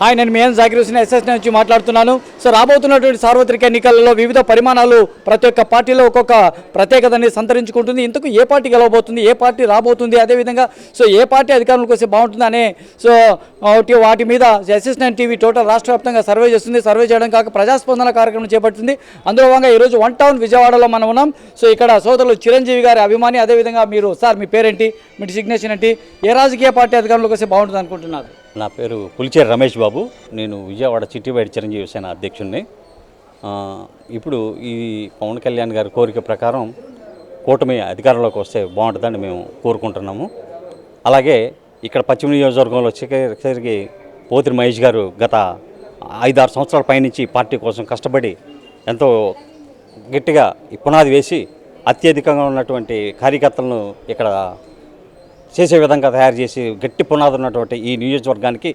Hi నేను మేన్ Zakir Hussain SS నుంచి మాట్లాడుతున్నాను. సో రాబోతున్నటువంటి సార్వత్రిక ఎన్నికలలో వివిధ పరిమాణాలు ప్రతి ఒక్క పార్టీలో ఒక్కొక్క ప్రత్యేకతని సంతరించుకుంటుంది. ఇంతకు ఏ పార్టీ గెలవబోతుంది ఏ పార్టీ రాబోతుంది అదేవిధంగా సో ఏ పార్టీ అధికారంలోకి వస్తే బాగుంటుందనే సో ఒకటి వాటి మీద ఎస్ఎస్ నైన్ టీవీ టోటల్ రాష్ట్ర వ్యాప్తంగా సర్వే చేస్తుంది. సర్వే చేయడం కాక ప్రజాస్పందన కార్యక్రమం చేపడుతుంది. అందులో భాగంగా ఈరోజు వన్ టౌన్ విజయవాడలో మనం ఉన్నాం. సో ఇక్కడ సోదరులు చిరంజీవి గారి అభిమాని అదేవిధంగా మీరు సార్ మీ పేరేంటి? మీ సిగ్నేషన్ ఏంటి? ఏ రాజకీయ పార్టీ అధికారంలోకి వస్తే బాగుంటుంది అనుకుంటున్నారు? నా పేరు పులిచేరి రమేష్ బాబు. నేను విజయవాడ చిట్టిబయట చిరంజీవి సేన అధ్యక్షుడిని ఇప్పుడు ఈ పవన్ కళ్యాణ్ గారి కోరిక ప్రకారం కూటమి అధికారంలోకి వస్తే బాగుంటుందని మేము కోరుకుంటున్నాము. అలాగే ఇక్కడ పశ్చిమ నియోజకవర్గంలో వచ్చేసరికి పోతిరి మహేష్ గారు గత ఐదారు సంవత్సరాల పైనుంచి పార్టీ కోసం కష్టపడి ఎంతో గట్టిగా ఈ పునాది వేసి అత్యధికంగా ఉన్నటువంటి కార్యకర్తలను ఇక్కడ చేసే విధంగా తయారు చేసి గట్టి పునాది ఉన్నటువంటి ఈ నియోజకవర్గానికి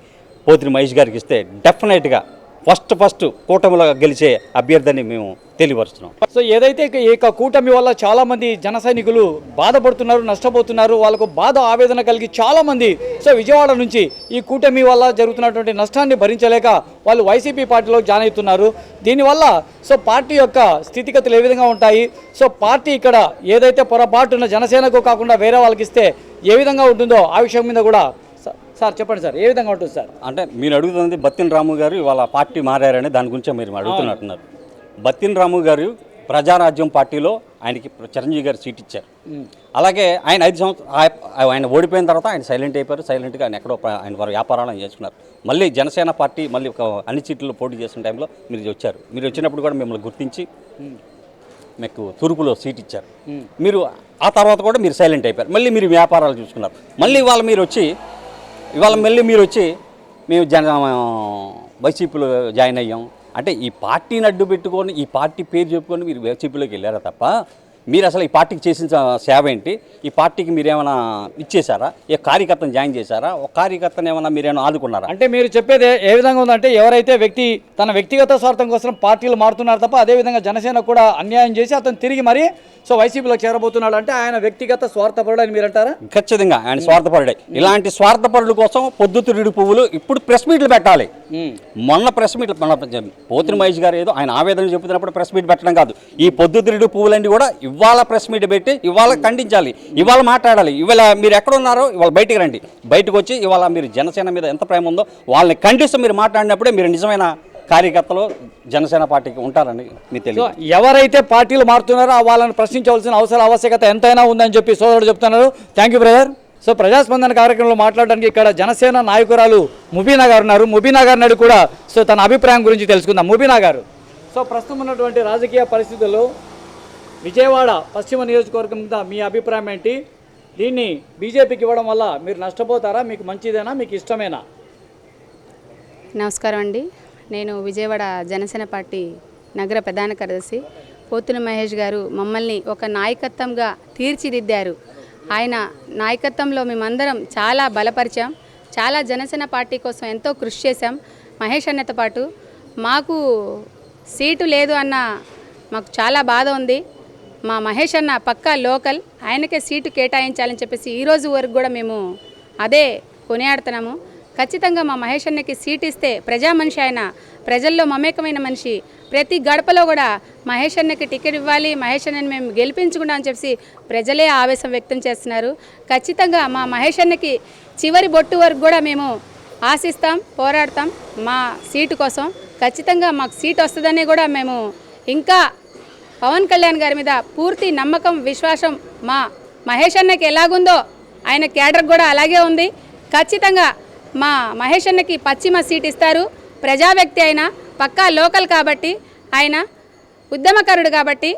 పోతిరి మహేష్ గారికి ఇస్తే డెఫినెట్గా ఫస్ట్ ఫస్ట్ కూటమిలో గెలిచే అభ్యర్థిని మేము తెలియపరుస్తున్నాం. సో ఏదైతే ఈ కూటమి వల్ల చాలామంది జన సైనికులు బాధపడుతున్నారు నష్టపోతున్నారు వాళ్ళకు బాధ ఆవేదన కలిగి చాలామంది సో విజయవాడ నుంచి ఈ కూటమి వల్ల జరుగుతున్నటువంటి నష్టాన్ని భరించలేక వాళ్ళు వైసీపీ పార్టీలో జాయిన్ అవుతున్నారు. దీనివల్ల సో పార్టీ యొక్క స్థితిగతులు ఏ విధంగా ఉంటాయి? సో పార్టీ ఇక్కడ ఏదైతే పొరపాటున జనసేనకు కాకుండా వేరే వాళ్ళకి ఇస్తే ఏ విధంగా ఉంటుందో ఆ విషయం మీద కూడా సార్ చెప్పండి సార్ ఏ విధంగా ఉంటుంది సార్? అంటే మీరు అడుగుతుంది బత్తిన రాము గారు ఇవాళ పార్టీ మారారని దాని గురించే మీరు అడుగుతున్నట్టున్నారు. బత్తిన రాము గారు ప్రజారాజ్యం పార్టీలో ఆయనకి చిరంజీవి గారు సీట్ ఇచ్చారు. అలాగే ఆయన ఐదు సంవత్సరాలు ఆయన ఓడిపోయిన తర్వాత ఆయన సైలెంట్ అయిపోయారు. సైలెంట్గా ఆయన ఎక్కడో ఆయన వారి వ్యాపారాలను చేసుకున్నారు. మళ్ళీ జనసేన పార్టీ మళ్ళీ ఒక అన్ని సీట్లలో పోటీ చేసిన టైంలో మీరు వచ్చారు. మీరు వచ్చినప్పుడు కూడా మిమ్మల్ని గుర్తించి మీకు తూర్పులో సీట్ ఇచ్చారు. మీరు ఆ తర్వాత కూడా మీరు సైలెంట్ అయిపోయారు. మళ్ళీ మీరు వ్యాపారాలు చూసుకున్నారు. మళ్ళీ ఇవాళ మీరు వచ్చి ఇవాళ మళ్ళీ మీరు వచ్చి మేము జన వైసీపీలో జాయిన్ అయ్యాం. అంటే ఈ పార్టీని అడ్డు పెట్టుకొని ఈ పార్టీ పేరు చెప్పుకొని మీరు వైసీపీలోకి వెళ్ళారా తప్ప? మీరు అసలు ఈ పార్టీకి చేసిన సేవ ఏంటి? ఈ పార్టీకి మీరు ఏమైనా ఇచ్చేసారా ఏ కార్యకర్తను జాయిన్ చేశారా? ఒక కార్యకర్తను ఏమైనా మీరేమైనా ఆదుకున్నారా? అంటే మీరు చెప్పేది ఏ విధంగా ఉందంటే ఎవరైతే వ్యక్తి తన వ్యక్తిగత స్వార్థం కోసం పార్టీలు మారుతున్నారు తప్ప అదేవిధంగా జనసేన కూడా అన్యాయం చేసి అతను తిరిగి మరి సో వైసీపీలో చేరబోతున్నాడు అంటే ఆయన వ్యక్తిగత స్వార్థపరుడు అని మీరు అంటారా? ఖచ్చితంగా ఆయన స్వార్థపరుడే. ఇలాంటి స్వార్థపరుల కోసం పొద్దుతిరుడు పువ్వులు ఇప్పుడు ప్రెస్ మీట్లు పెట్టాలి. మొన్న ప్రెస్ మీట్లు మన పోతిన మహేష్ గారు ఏదో ఆయన ఆవేదన చెబుతున్నప్పుడు ప్రెస్ మీట్ పెట్టడం కాదు. ఈ పొద్దుతిరుడు పువ్వులన్నీ కూడా ఇవాళ ప్రెస్ మీట్ పెట్టి ఇవాళ ఖండించాలి ఇవాళ మాట్లాడాలి. ఇవాళ మీరు ఎక్కడ ఉన్నారో ఇవాళ బయటికి రండి. బయటకు వచ్చి ఇవాళ మీరు జనసేన మీద ఎంత ప్రేమ ఉందో వాళ్ళని ఖండిస్తూ మీరు మాట్లాడినప్పుడే మీరు నిజమైన కార్యకర్తలు జనసేన పార్టీకి ఉంటారని మీకు తెలియదు. ఎవరైతే పార్టీలు మారుతున్నారో ఆ వాళ్ళని ప్రశ్నించవలసిన అవసరం ఆవశ్యకత ఎంతైనా ఉందని చెప్పి సోదరుడు చెప్తున్నారు. థ్యాంక్ యూ బ్రదర్ సో ప్రజాస్పందన కార్యక్రమంలో మాట్లాడడానికి ఇక్కడ జనసేన నాయకురాలు ముబీనా గారు ఉన్నారు. ముబీనా గారిని అడిగి కూడా సో తన అభిప్రాయం గురించి తెలుసుకుందాం. ముబీనా గారు. సో ప్రస్తుతం ఉన్నటువంటి రాజకీయ పరిస్థితుల్లో విజయవాడ పశ్చిమ నియోజకవర్గం మీద మీ అభిప్రాయం ఏంటి? దీన్ని బీజేపీకి ఇవ్వడం వల్ల మీరు నష్టపోతారా? మీకు మంచిదేనా? మీకు ఇష్టమేనా? నమస్కారం అండి. నేను విజయవాడ జనసేన పార్టీ నగర ప్రధాన కార్యదర్శి. పోతుల మహేష్ గారు మమ్మల్ని ఒక నాయకత్వంగా తీర్చిదిద్దారు. ఆయన నాయకత్వంలో మేమందరం చాలా బలపరిచాం. చాలా జనసేన పార్టీ కోసం ఎంతో కృషి చేశాం. మహేష్ అన్నతో పాటు మాకు సీటు లేదు అన్న మాకు చాలా బాధ ఉంది. మా మహేష్ అన్న పక్కా లోకల్ ఆయనకే సీటు కేటాయించాలని చెప్పేసి ఈ రోజు వరకు కూడా మేము అదే కొనియాడుతున్నాము. ఖచ్చితంగా మా మహేష్ అన్నకి సీట్ ఇస్తే ప్రజా మనిషి ఆయన ప్రజల్లో మమేకమైన మనిషి. ప్రతి గడపలో కూడా మహేష్ అన్నకి టికెట్ ఇవ్వాలి మహేష్ అన్నని మేము గెలిపించుకుంటాం అని చెప్పి ప్రజలే ఆవేశం వ్యక్తం చేస్తున్నారు. ఖచ్చితంగా మా మహేష్ అన్నకి చివరి బొట్టు వరకు కూడా మేము ఆశిస్తాం పోరాడతాం మా సీటు కోసం. ఖచ్చితంగా మాకు సీట్ వస్తుందని కూడా మేము ఇంకా పవన్ కళ్యాణ్ గారి మీద పూర్తి నమ్మకం విశ్వాసం మా మహేష్ అన్నకి ఎలాగుందో ఆయన క్యాడర్ కూడా అలాగే ఉంది. ఖచ్చితంగా మా మహేష్ అన్నకి పశ్చిమ సీట్ ఇస్తారు. ప్రజా వ్యక్తి అయినా పక్కా లోకల్ కాబట్టి ఆయన ఉద్యమకారుడు కాబట్టి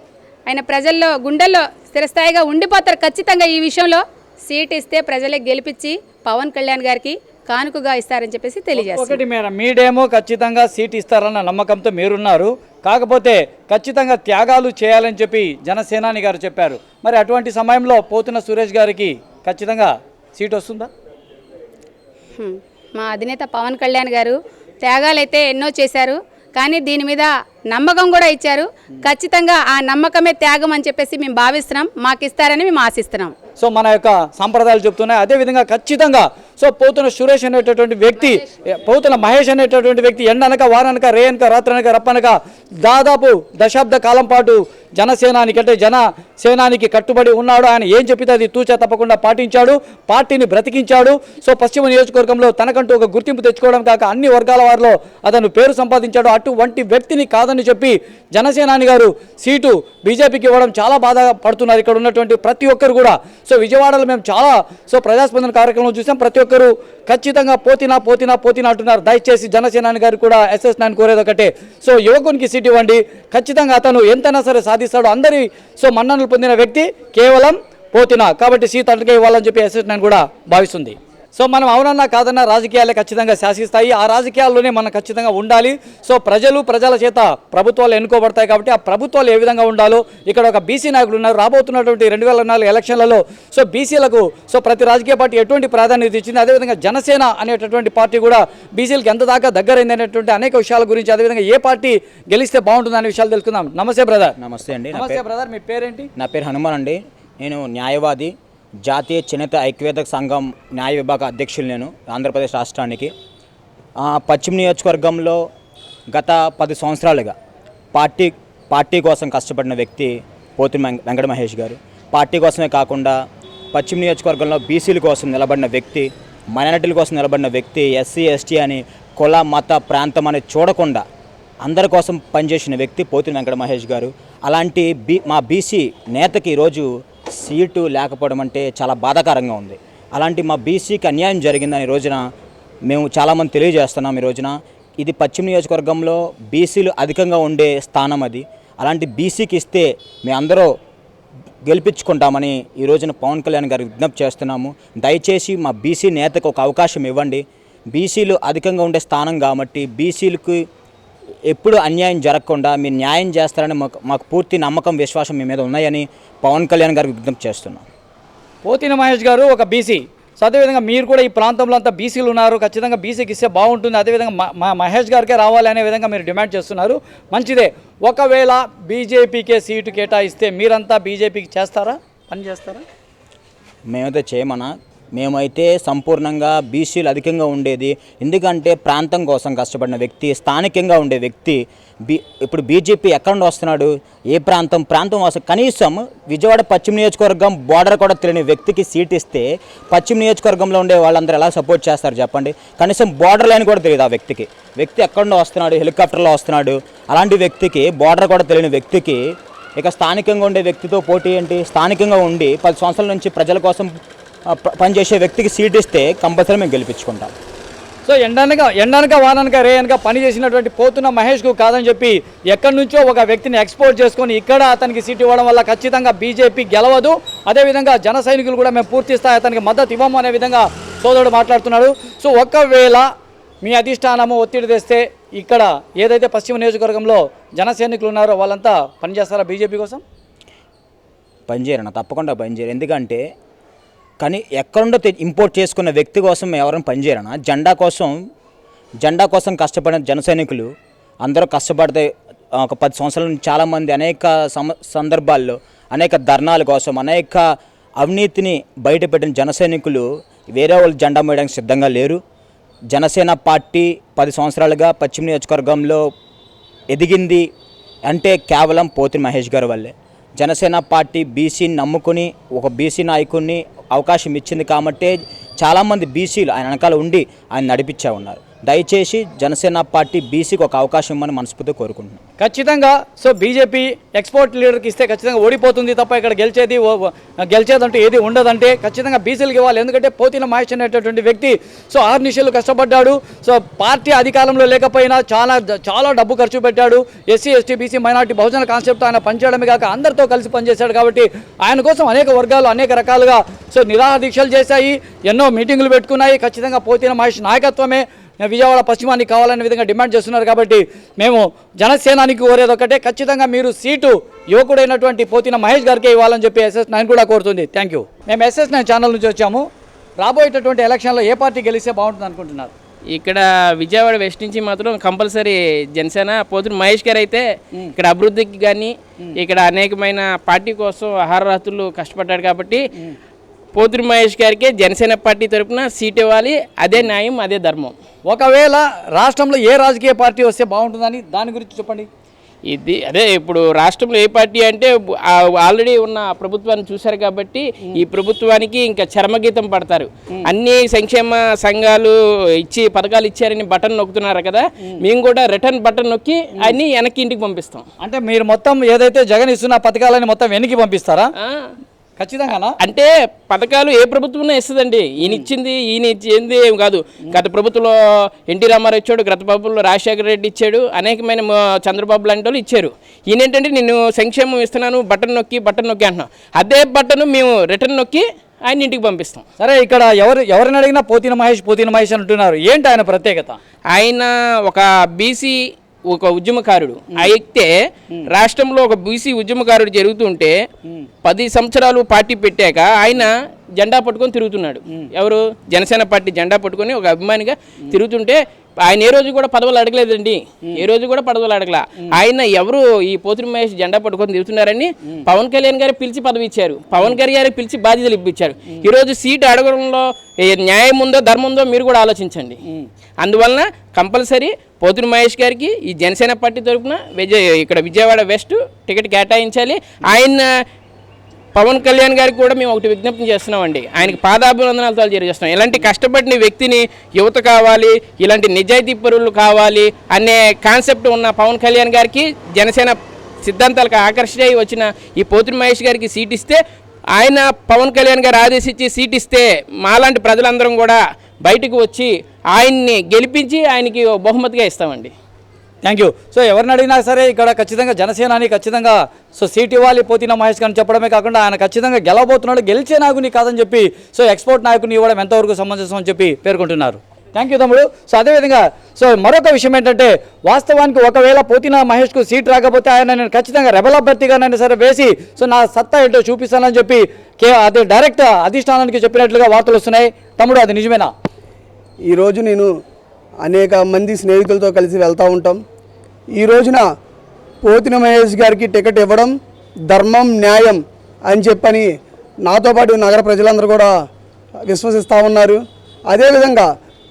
ఆయన ప్రజల్లో గుండెల్లో స్థిరస్థాయిగా ఉండిపోతారు ఖచ్చితంగా ఈ విషయంలో. సీట్ ఇస్తే ప్రజలే గెలిపించి పవన్ కళ్యాణ్ గారికి కానుకగా ఇస్తారని చెప్పేసి తెలియజేస్తారు ఒకటి మేడం మీడేమో ఖచ్చితంగా సీట్ ఇస్తారన్న నమ్మకంతో మీరున్నారు. కాకపోతే ఖచ్చితంగా త్యాగాలు చేయాలని చెప్పి జనసేనాని గారు చెప్పారు. మరి అటువంటి సమయంలో పోతున్న సురేష్ గారికి ఖచ్చితంగా సీట్ వస్తుందా. మా అధినేత పవన్ కళ్యాణ్ గారు త్యాగాలైతే ఎన్నో చేశారు. కానీ దీని మీద నమ్మకం కూడా ఇచ్చారు. ఖచ్చితంగా ఆ నమ్మకమే త్యాగం అని చెప్పేసి మేము భావిస్తున్నాం. మాకు ఇస్తారని మేము ఆశిస్తున్నాం. సో మన యొక్క సంప్రదాయాలు చెప్తున్నాయి. అదేవిధంగా ఖచ్చితంగా సో పోతున్న సురేష్ అనేటటువంటి వ్యక్తి పోతున్న మహేష్ అనేటటువంటి వ్యక్తి ఎండనక వారనక రేయనక రాత్రనక రప్పనక దాదాపు దశాబ్ద కాలం పాటు జనసేనానికి అంటే జన సేనానికి కట్టుబడి ఉన్నాడు. ఆయన ఏం చెప్పితే అది తూచా తప్పకుండా పాటించాడు పార్టీని బ్రతికించాడు. సో పశ్చిమ నియోజకవర్గంలో తనకంటూ ఒక గుర్తింపు తెచ్చుకోవడం కాక అన్ని వర్గాల వారిలో అతను పేరు సంపాదించాడు. అటువంటి వ్యక్తిని కాదని చెప్పి జనసేనాని గారు సీటు బీజేపీకి ఇవ్వడం చాలా బాధ పడుతున్నారు. ఇక్కడ ఉన్నటువంటి ప్రతి ఒక్కరు కూడా. సో విజయవాడలో మేము చాలా సో ప్రజాస్పందన కార్యక్రమం చూసాం. ప్రతి ఒక్కరు ఖచ్చితంగా పోతినా పోతినా పోతినా అంటున్నారు. దయచేసి జనసేనాని గారు కూడా ఎస్ఎస్ నైన్ కోరేది ఒకటే. సో యువకునికి సీట్ ఇవ్వండి. ఖచ్చితంగా అతను ఎంతైనా సరే సాధిస్తాడు. అందరి సో మన్ననలు పొందిన వ్యక్తి కేవలం పోతినా. కాబట్టి సీట్ అందుకే ఇవ్వాలని చెప్పి ఎస్ఎస్ నైన్ కూడా భావిస్తుంది. సో మనం అవునన్నా కాదన్నా రాజకీయాలే ఖచ్చితంగా శాసిస్తాయి. ఆ రాజకీయాల్లోనే మనం ఖచ్చితంగా ఉండాలి. సో ప్రజలు ప్రజల చేత ప్రభుత్వాలు ఎన్నుకోబడతాయి కాబట్టి ఆ ప్రభుత్వాలు ఏ విధంగా ఉండాలో ఇక్కడ ఒక బీసీ నాయకులు ఉన్నారు. రాబోతున్నటువంటి రెండు వేల నాలుగు ఎలక్షన్లలో సో బీసీలకు సో ప్రతి రాజకీయ పార్టీ ఎటువంటి ప్రాధాన్యత ఇచ్చింది? అదేవిధంగా జనసేన అనేటటువంటి పార్టీ కూడా బీసీలకు ఎంత దాకా దగ్గరైంది అనేటువంటి అనేక విషయాల గురించి అదేవిధంగా ఏ పార్టీ గెలిస్తే బాగుంటుంది అనే విషయాలు తెలుసుకుందాం. నమస్తే బ్రదర్. నమస్తే అండి. నమస్తే బ్రదర్. మీ పేరేంటి? నా పేరు హనుమాన్ అండి. నేను న్యాయవాది. జాతీయ చేనేత ఐక్యవేత సంఘం న్యాయ విభాగ అధ్యక్షులు నేను ఆంధ్రప్రదేశ్ రాష్ట్రానికి. పశ్చిమ నియోజకవర్గంలో గత పది సంవత్సరాలుగా పార్టీ పార్టీ కోసం కష్టపడిన వ్యక్తి పోతి వెంకట మహేష్ గారు. పార్టీ కోసమే కాకుండా పశ్చిమ నియోజకవర్గంలో బీసీల కోసం నిలబడిన వ్యక్తి మైనారిటీల కోసం నిలబడిన వ్యక్తి ఎస్సీ ఎస్టీ అని కుల మత ప్రాంతం అని చూడకుండా అందరి కోసం పనిచేసిన వ్యక్తి పోతిన వెంకట మహేష్ గారు. అలాంటి బీ మా బీసీ నేతకి ఈరోజు సీటు లేకపోవడం అంటే చాలా బాధాకరంగా ఉంది. అలాంటి మా బీసీకి అన్యాయం జరిగిందని ఈ రోజున మేము చాలామంది తెలియజేస్తున్నాం ఈ రోజున. ఇది పశ్చిమ నియోజకవర్గంలో బీసీలు అధికంగా ఉండే స్థానం అది. అలాంటి బీసీకి ఇస్తే మేమందరూ గెలిపించుకుంటామని ఈ రోజున పవన్ కళ్యాణ్ గారికి విజ్ఞప్తి చేస్తున్నాము. దయచేసి మా బీసీ నేతకు ఒక అవకాశం ఇవ్వండి. బీసీలు అధికంగా ఉండే స్థానం కాబట్టి బీసీలకు ఎప్పుడు అన్యాయం జరగకుండా మీరు న్యాయం చేస్తారని మాకు మాకు పూర్తి నమ్మకం విశ్వాసం మీ మీద ఉన్నాయని పవన్ కళ్యాణ్ గారికి విజ్ఞప్తి చేస్తున్నాం. పోతిన మహేష్ గారు ఒక బీసీ సో అదేవిధంగా మీరు కూడా ఈ ప్రాంతంలో అంతా బీసీలు ఉన్నారు. ఖచ్చితంగా బీసీకి ఇస్తే బాగుంటుంది. అదేవిధంగా మా మహేష్ గారికే రావాలి అనే విధంగా మీరు డిమాండ్ చేస్తున్నారు. మంచిదే. ఒకవేళ బీజేపీకే సీటు కేటాయిస్తే మీరంతా బీజేపీకి చేస్తారా? పని చేస్తారా? మేమైతే చేయమన్నా. మేమైతే సంపూర్ణంగా బీసీలు అధికంగా ఉండేది. ఎందుకంటే ప్రాంతం కోసం కష్టపడిన వ్యక్తి స్థానికంగా ఉండే వ్యక్తి బీ ఇప్పుడు బీజేపీ ఎక్కడ నుండి వస్తున్నాడు? ఏ ప్రాంతం? ప్రాంతం వస్త కనీసం విజయవాడ పశ్చిమ నియోజకవర్గం బార్డర్ కూడా తెలియని వ్యక్తికి సీట్ ఇస్తే పశ్చిమ నియోజకవర్గంలో ఉండే వాళ్ళందరూ ఎలా సపోర్ట్ చేస్తారు చెప్పండి? కనీసం బోర్డర్ లైన్ కూడా తెలియదు ఆ వ్యక్తికి. వ్యక్తి ఎక్కడ నుండి వస్తున్నాడు? హెలికాప్టర్లో వస్తున్నాడు. అలాంటి వ్యక్తికి బార్డర్ కూడా తెలియని వ్యక్తికి ఇక స్థానికంగా ఉండే వ్యక్తితో పోటీ ఏంటి? స్థానికంగా ఉండి పది సంవత్సరాల నుంచి ప్రజల కోసం పనిచేసే వ్యక్తికి సీట్ ఇస్తే కంపల్సరీ మేము గెలిపించుకుంటాం. సో ఎండనక ఎండనక వాననక రే అనక పని చేసినటువంటి పోతున్న మహేష్కు కాదని చెప్పి ఎక్కడి నుంచో ఒక వ్యక్తిని ఎక్స్పోర్ట్ చేసుకొని ఇక్కడ అతనికి సీట్ ఇవ్వడం వల్ల ఖచ్చితంగా బీజేపీ గెలవదు. అదేవిధంగా జన సైనికులు కూడా మేము పూర్తి స్థాయి అతనికి మద్దతు ఇవ్వము అనే విధంగా సోదరుడు మాట్లాడుతున్నాడు. సో ఒకవేళ మీ అధిష్టానము ఒత్తిడి తెస్తే ఇక్కడ ఏదైతే పశ్చిమ నియోజకవర్గంలో జన సైనికులు ఉన్నారో వాళ్ళంతా పనిచేస్తారా బీజేపీ కోసం? పనిచేయరన్న తప్పకుండా పనిచేయరు. ఎందుకంటే కానీ ఎక్కడుండో ఇంపోర్ట్ చేసుకున్న వ్యక్తి కోసం ఎవరైనా పనిచేయరనా జెండా కోసం జెండా కోసం కష్టపడిన జన సైనికులు అందరూ కష్టపడితే ఒక పది సంవత్సరాల నుంచి చాలామంది అనేక సమ సందర్భాల్లో అనేక ధర్నాల కోసం అనేక అవినీతిని బయటపెట్టిన జన సైనికులు వేరే వాళ్ళు జెండా మోయడానికి సిద్ధంగా లేరు. జనసేన పార్టీ పది సంవత్సరాలుగా పశ్చిమ నియోజకవర్గంలో ఎదిగింది అంటే కేవలం పోతి మహేష్ గారు వల్లే. జనసేన పార్టీ బీసీని నమ్ముకుని ఒక బీసీ నాయకుడిని అవకాశం ఇచ్చింది కాబట్టే చాలామంది బీసీలు ఆయన వెనకాల ఉండి ఆయన నడిపించే ఉన్నారు. దయచేసి జనసేన పార్టీ బీసీకి ఒక అవకాశం ఇవ్వమని మనస్ఫూర్తిగా కోరుకుంటున్నాను ఖచ్చితంగా సో బీజేపీ ఎక్స్పోర్ట్ లీడర్కి ఇస్తే ఖచ్చితంగా ఓడిపోతుంది తప్ప ఇక్కడ గెలిచేది ఓ- గెలిచేదంటూ ఏది ఉండదంటే ఖచ్చితంగా బీసీలకు ఇవ్వాలి. ఎందుకంటే పోతిన మహేష్ అనేటటువంటి వ్యక్తి సో ఆరు నిషయాలు కష్టపడ్డాడు. సో పార్టీ అధికారంలో లేకపోయినా చాలా చాలా డబ్బు ఖర్చు పెట్టాడు. SC ST BC minority Bahujan concept ఆయన పనిచేయడమే కాక అందరితో కలిసి పనిచేశాడు కాబట్టి ఆయన కోసం అనేక వర్గాలు అనేక రకాలుగా సో నిరాదీక్షలు దీక్షలు చేశాయి. ఎన్నో మీటింగులు పెట్టుకున్నాయి. ఖచ్చితంగా పోతిన మహేష్ నాయకత్వమే. విజయవాడ పశ్చిమానికి కావాలనే విధంగా డిమాండ్ చేస్తున్నారు కాబట్టి మేము జనసేనానికి కోరేది ఒకటే ఖచ్చితంగా మీరు సీటు యువకుడైనటువంటి పోతిన మహేష్ గారికి ఇవ్వాలని చెప్పి ఎస్ఎస్ నైన్ కూడా కోరుతుంది. థ్యాంక్ యూ మేము ఎస్ఎస్ నైన్ ఛానల్ నుంచి వచ్చాము. రాబోయేటటువంటి ఎలక్షన్లో ఏ పార్టీ గెలిస్తే బాగుంటుంది అనుకుంటున్నారు? ఇక్కడ విజయవాడ వెస్ట్ నుంచి మాత్రం కంపల్సరీ జనసేన పోతున్న మహేష్ గారు అయితే ఇక్కడ అభివృద్ధికి కానీ ఇక్కడ అనేకమైన పార్టీ కోసం ఆహారరాత్రులు కష్టపడ్డాడు కాబట్టి పోతురు మహేష్ గారికి జనసేన పార్టీ తరపున సీట్ ఇవ్వాలి. అదే న్యాయం అదే ధర్మం. ఒకవేళ రాష్ట్రంలో ఏ రాజకీయ పార్టీ వస్తే బాగుంటుందని దాని గురించి చెప్పండి. ఇది అదే ఇప్పుడు రాష్ట్రంలో ఏ పార్టీ అంటే ఆల్రెడీ ఉన్న ప్రభుత్వాన్ని చూశారు కాబట్టి ఈ ప్రభుత్వానికి ఇంకా చర్మగీతం పడతారు. అన్ని సంక్షేమ సంఘాలు ఇచ్చి పథకాలు ఇచ్చారని బటన్ నొక్కుతున్నారు కదా. మేము కూడా రిటర్న్ బటన్ నొక్కి అన్ని వెనక్కి ఇంటికి పంపిస్తాం. అంటే మీరు మొత్తం ఏదైతే జగన్ ఇస్తున్న పథకాలని మొత్తం వెనక్కి పంపిస్తారా? ఆ, ఖచ్చితంగానా? అంటే పథకాలు ఏ ప్రభుత్వం ఇస్తుందండి. ఈయన ఇచ్చింది ఈయన ఇచ్చింది ఏం కాదు. గత ప్రభుత్వంలో ఎన్టీ రామారావు ఇచ్చాడు గత ప్రభుత్వంలో రాజశేఖర రెడ్డి ఇచ్చాడు అనేకమైన చంద్రబాబు లాంటి వాళ్ళు ఇచ్చారు. ఈయన ఏంటంటే నేను సంక్షేమం ఇస్తున్నాను బటన్ నొక్కి బటన్ నొక్కి అంటున్నాను అదే బటన్ మేము రిటర్న్ నొక్కి ఆయన ఇంటికి పంపిస్తాం. సరే ఇక్కడ ఎవరు ఎవరిని అడిగినా పోతిన మహేష్ పోతిన మహేష్ అంటున్నారు. ఏంటి ఆయన ప్రత్యేకత? ఆయన ఒక బీసీ ఒక ఉద్యమకారుడు. అయితే రాష్ట్రంలో ఒక బీసీ ఉద్యమకారుడు జరుగుతుంటే పది సంవత్సరాలు పార్టీ పెట్టాక ఆయన జెండా పట్టుకొని తిరుగుతున్నాడు. ఎవరు? జనసేన పార్టీ జెండా పట్టుకొని ఒక అభిమానిగా తిరుగుతుంటే ఆయన ఏ రోజు కూడా పదవులు అడగలేదండి. ఏ రోజు కూడా పదవులు అడగల. ఆయన ఎవరు ఈ పోతురి మహేష్ జెండా పట్టుకొని తిరుగుతున్నారని పవన్ కళ్యాణ్ గారి పిలిచి పదవి ఇచ్చారు. పవన్ కళ్యాణ్ గారికి పిలిచి బాధ్యతలు ఇప్పించారు. ఈ రోజు సీటు అడగడంలో ఏ న్యాయం ఉందో ధర్మం ఉందో మీరు కూడా ఆలోచించండి. అందువలన కంపల్సరీ పోతుని మహేష్ గారికి ఈ జనసేన పార్టీ తరఫున విజయ్ ఇక్కడ విజయవాడ వెస్ట్ టికెట్ కేటాయించాలి. ఆయన పవన్ కళ్యాణ్ గారికి కూడా మేము ఒకటి విజ్ఞప్తి చేస్తున్నామండి. ఆయనకి పాదాభినందనాలు తెలియజేస్తున్నాం ఇలాంటి కష్టపడిన వ్యక్తిని యువత కావాలి ఇలాంటి నిజాయితీ పరులు కావాలి అనే కాన్సెప్ట్ ఉన్న పవన్ కళ్యాణ్ గారికి జనసేన సిద్ధాంతాలకు ఆకర్షణ వచ్చిన ఈ పోతుని మహేష్ గారికి సీట్ ఇస్తే ఆయన పవన్ కళ్యాణ్ గారు ఆదేశించి సీట్ ఇస్తే మాలాంటి ప్రజలందరం కూడా బయటకు వచ్చి ఆయన్ని గెలిపించి ఆయనకి బహుమతిగా ఇస్తామండి. థ్యాంక్ యూ సో ఎవరిని అడిగినా సరే ఇక్కడ ఖచ్చితంగా జనసేనాని ఖచ్చితంగా సో సీట్ ఇవ్వాలి పోతిన మహేష్ గారిని చెప్పడమే కాకుండా ఆయన ఖచ్చితంగా గెలవబోతున్నాడు గెలిచే నాయకుని కాదని చెప్పి సో ఎక్స్పోర్ట్ నాయకుని ఇవ్వడం ఎంతవరకు సమంజసం అని చెప్పి పేర్కొంటున్నారు. థ్యాంక్ యూ తమ్ముడు. సో అదేవిధంగా సో మరొక విషయం ఏంటంటే వాస్తవానికి ఒకవేళ పోతిన మహేష్కు సీట్ రాకపోతే ఆయన నేను ఖచ్చితంగా రెబల్ అభ్యర్థిగానైనా సరే వేసి సో నా సత్తా ఏంటో చూపిస్తానని చెప్పి కే అది డైరెక్ట్ అధిష్టానానికి చెప్పినట్లుగా వార్తలు వస్తున్నాయి. తమ్ముడు అది నిజమేనా? ఈరోజు నేను అనేక మంది స్నేహితులతో కలిసి వెళ్తూ ఉంటాం. ఈ రోజున పోతిన మహేష్ గారికి టికెట్ ఇవ్వడం ధర్మం న్యాయం అని చెప్పని నాతో పాటు నగర ప్రజలందరూ కూడా విశ్వసిస్తూ ఉన్నారు. అదేవిధంగా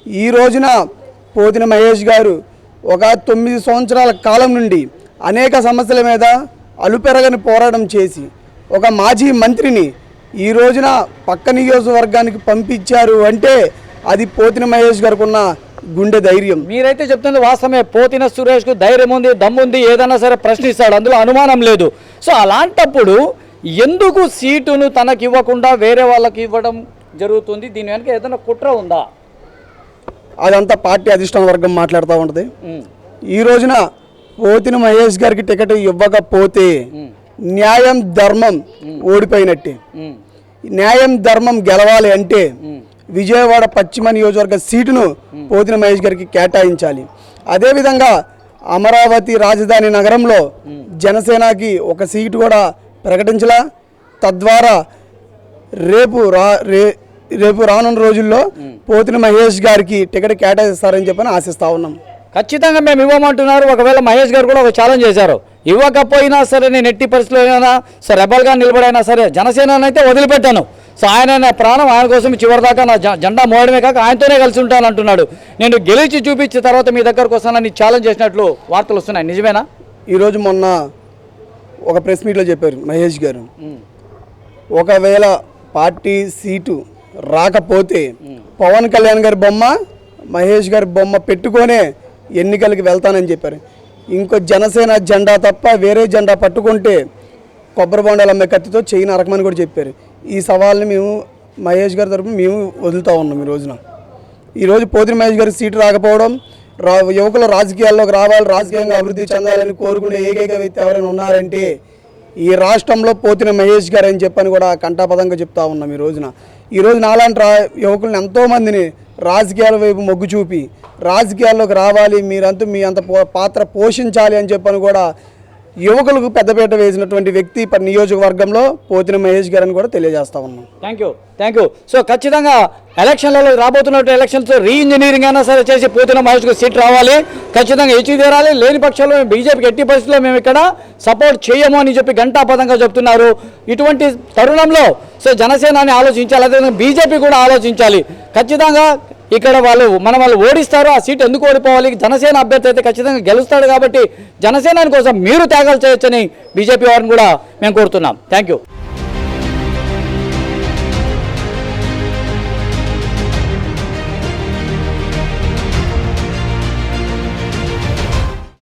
ఈ రోజున పోతిన మహేష్ గారు ఒక తొమ్మిది సంవత్సరాల కాలం నుండి అనేక సమస్యల మీద అలుపెరగని పోరాటం చేసి ఒక మాజీ మంత్రిని ఈ రోజున పక్క నియోజకవర్గానికి పంపించారు అంటే అది పోతిన మహేష్ గారికి ఉన్న గుండె ధైర్యం. మీరైతే చెప్తుంది వాస్తవమే పోతిన సురేష్కు ధైర్యం ఉంది దమ్ముంది ఏదైనా సరే ప్రశ్నిస్తాడు అందులో అనుమానం లేదు. సో అలాంటప్పుడు ఎందుకు సీటును తనకి ఇవ్వకుండా వేరే వాళ్ళకి ఇవ్వడం జరుగుతుంది? దీని వెనక ఏదైనా కుట్ర ఉందా? అదంతా పార్టీ అధిష్టాన వర్గం మాట్లాడుతూ ఉంటుంది. ఈ రోజున పోతిన మహేష్ గారికి టికెట్ ఇవ్వకపోతే న్యాయం ధర్మం ఓడిపోయినట్టే. న్యాయం ధర్మం గెలవాలి అంటే విజయవాడ పశ్చిమ నియోజకవర్గ సీటును పోతిన మహేష్ గారికి కేటాయించాలి. అదేవిధంగా అమరావతి రాజధాని నగరంలో జనసేనకి ఒక సీటు కూడా ప్రకటించలా. తద్వారా రేపు రా రే రేపు రానున్న రోజుల్లో పోతిన మహేష్ గారికి టికెట్ కేటాయిస్తారని చెప్పని ఆశిస్తా ఉన్నాం. ఖచ్చితంగా మేము ఇవ్వమంటున్నారు. ఒకవేళ మహేష్ గారు కూడా ఒక ఛాలెంజ్ చేశారు. ఇవ్వకపోయినా సరే నేను ఎట్టి పరిస్థితుల్లో సరే రెబల్గా నిలబడైనా సరే జనసేన అయితే వదిలిపెట్టాను. సో ఆయన నా ప్రాణం ఆయన కోసం చివరిదాకా నా జెండా మోయడమే కాక ఆయనతోనే కలిసి ఉంటాను అంటున్నాడు. నేను గెలిచి చూపించిన తర్వాత మీ దగ్గరకు వస్తానని ఛాలెంజ్ చేసినట్లు వార్తలు వస్తున్నాయి. నిజమేనా? ఈరోజు మొన్న ఒక ప్రెస్ మీట్లో చెప్పారు మహేష్ గారు. ఒకవేళ పార్టీ సీటు రాకపోతే పవన్ కళ్యాణ్ గారి బొమ్మ మహేష్ గారి బొమ్మ పెట్టుకొనే ఎన్నికలకి వెళ్తానని చెప్పారు. ఇంకో జనసేన జెండా తప్ప వేరే జెండా పట్టుకుంటే కొబ్బరి బొండాలు అమ్మే కత్తితో చేయి నరకమని కూడా చెప్పారు. ఈ సవాల్ని మేము మహేష్ గారి తరపున మేము వదులుతూ ఉన్నాం ఈ రోజున. ఈరోజు పోతిరి మహేష్ గారికి సీటు రాకపోవడం రా యువకులు రాజకీయాల్లోకి రావాలి రాజకీయంగా అభివృద్ధి చెందాలని కోరుకునే ఏకైక వ్యక్తి ఎవరైనా ఉన్నారంటే ఈ రాష్ట్రంలో పోతిన మహేష్ గారు అని చెప్పని కూడా కంటాపదంగా చెప్తా ఉన్నాం ఈ రోజున. ఈ రోజు నాలాంటి రా యువకులను ఎంతోమందిని రాజకీయాల వైపు మొగ్గు చూపి రాజకీయాల్లోకి రావాలి మీరంతా మీ అంత పో- పాత్ర పోషించాలి అని చెప్పని కూడా యువకులకు పెద్దపీట వేసినటువంటి వ్యక్తి ప- నియోజకవర్గంలో పోతిన మహేష్ గారు అని కూడా తెలియజేస్తా ఉన్నాం. Thank you thank you so ఖచ్చితంగా ఎలక్షన్లలో రాబోతున్నట్టు ఎలక్షన్స్ రీ ఇంజనీరింగ్ అయినా సరే చేసి పోతున్న మహేష్కు సీట్ రావాలి. ఖచ్చితంగా ఎచ్చి తీరాలి. లేని పక్షంలో మేము బీజేపీకి ఎట్టి పరిస్థితుల్లో మేము ఇక్కడ సపోర్ట్ చేయము అని చెప్పి ఘంటాపదంగా చెప్తున్నారు. ఇటువంటి తరుణంలో సో జనసేనాన్ని ఆలోచించాలి. అదేవిధంగా బీజేపీ కూడా ఆలోచించాలి. ఖచ్చితంగా ఇక్కడ వాళ్ళు మన వాళ్ళు ఓడిస్తారు ఆ సీట్ ఎందుకు ఓడిపోవాలి? జనసేన అభ్యర్థి అయితే ఖచ్చితంగా గెలుస్తాడు కాబట్టి జనసేనాని కోసం మీరు త్యాగాలు చేయొచ్చని బీజేపీ వారిని కూడా మేము కోరుతున్నాం. Thank you